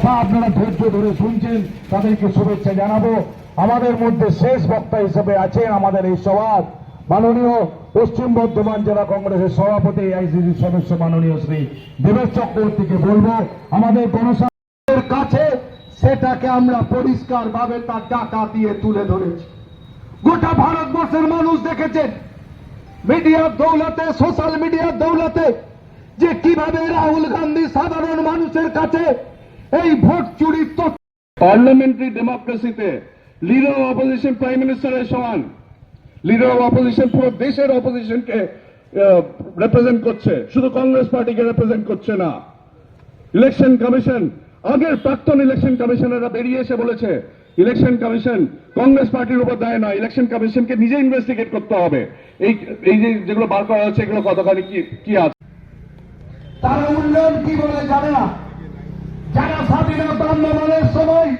কথা আপনারা ধৈর্য ধরে শুনছেন, তাদেরকে শুভেচ্ছা জানাব। আমাদের মধ্যে শেষ বক্তা হিসেবে আছেন আমাদের এই সভার মাননীয় পশ্চিম বর্ধমান জেলা কংগ্রেসের সভাপতি আইসিসি সদস্য মাননীয় শ্রী দেবেশ চক্রবর্তীকে বলব, আমাদের গণসাংসদের কাছে সেটাকে আমরা পরিষ্কার ভাবে তার টাকা দিয়ে তুলে ধরেছি। গোটা ভারতবর্ষের মানুষ দেখেছেন, মিডিয়ার দৌলতে, সোশ্যাল মিডিয়ার দৌলতে, যে কীভাবে রাহুল গান্ধী সাধারণ মানুষের কাছে এই ভোট চুরির তথ্য পার্লামেন্টারি ডেমোক্রেসিতে লিডার অফ অপোজিশন প্রাইম মিনিস্টারের সমান। লিডার অফ অপোজিশন পুরো দেশের অপোজিশনকে রিপ্রেজেন্ট করছে। শুধু কংগ্রেস পার্টিকে রিপ্রেজেন্ট করছে না। ইলেকশন কমিশন আগের প্রাক্তন ইলেকশন কমিশনাররা বেরিয়ে এসে বলেছে ইলেকশন কমিশন কংগ্রেস পার্টির উপর দেয় না ইলেকশন কমিশনকে নিজে ইনভেস্টিগেট করতে হবে। এই এই যে যেগুলো বার করা হচ্ছে এগুলো কতখানি কি কি আছে? তারা উন্নয়ন কি বলে জানে না। যারা স্বাধীনতা আন্দোলনের সময়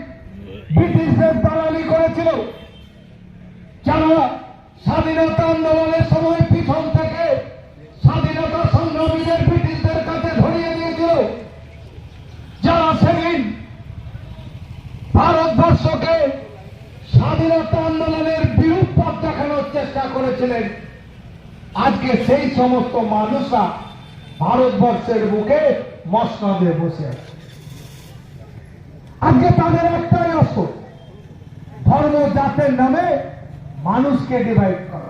ব্রিটিশদের দালালি করেছিল, যারা স্বাধীনতা আন্দোলনের সময় পিছন থেকে স্বাধীনতা সংগ্রামীদের ব্রিটিশদের কাছে ধরিয়ে দিয়েছিল, যারা সেদিন ভারতবর্ষকে স্বাধীনতা আন্দোলনের বিরূপ পথ দেখানোর চেষ্টা করেছিলেন। আজকে সেই সমস্ত মানুষরা ভারতবর্ষের বুকে মসনদে বসে আছে। আজকে তাদের একটাই অস্ত্র। ধর্ম জাতের নামে মানুষকে ডিভাইড করা।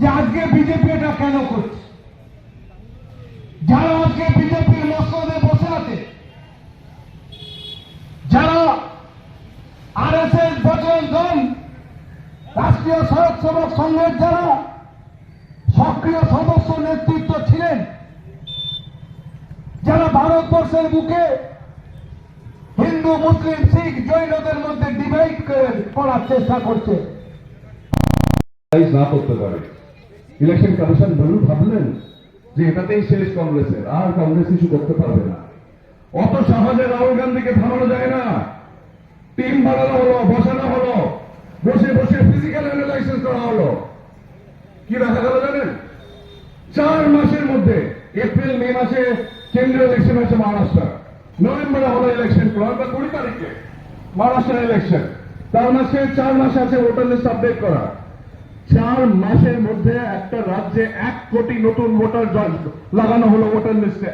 যে আজকে বিজেপি এটা কেন করছে? যারা আজকে বিজেপির মসনদে বসে আছে, যারা আর এস এস বজরং দল, রাষ্ট্রীয় স্বয়ংসেবক সংঘের যারা সক্রিয় সদস্য নেতৃত্ব ছিলেন, যারা ভারতবর্ষের হিন্দু, মুসলিম, শিখ জৈনদের মধ্যে ডিভাইড করে করার চেষ্টা করছে। না করতে পারে। ইলেকশন কমিশন বলুন, ভাবলেন যে এটাতেই শেষ কংগ্রেসের, আর কংগ্রেস করতে পারবে না। অত সহজে রাহুল গান্ধীকে থামানো যায় না। টিম বাড়ানো হলো, বসানো হলো, বসে বসে ফিজিক্যাল অ্যানালাইসিস করা হলো। কি দেখা গেল জানেন? চার মাসের মধ্যে, এপ্রিল, মে মাসে কেন্দ্রীয় ইলেকশন হয়েছে মহারাষ্ট্র। নভেম্বরে হলো ইলেকশন বা কুড়ি তারিখে মহারাষ্ট্রের ইলেকশন তার মাসে, চার মাস আছে ভোটার লিস্ট আপডেট করা। চার মাসের মধ্যে একটা রাজ্যে এক কোটি নতুন ভোটার লাগানো হলো ভোটার লিস্টে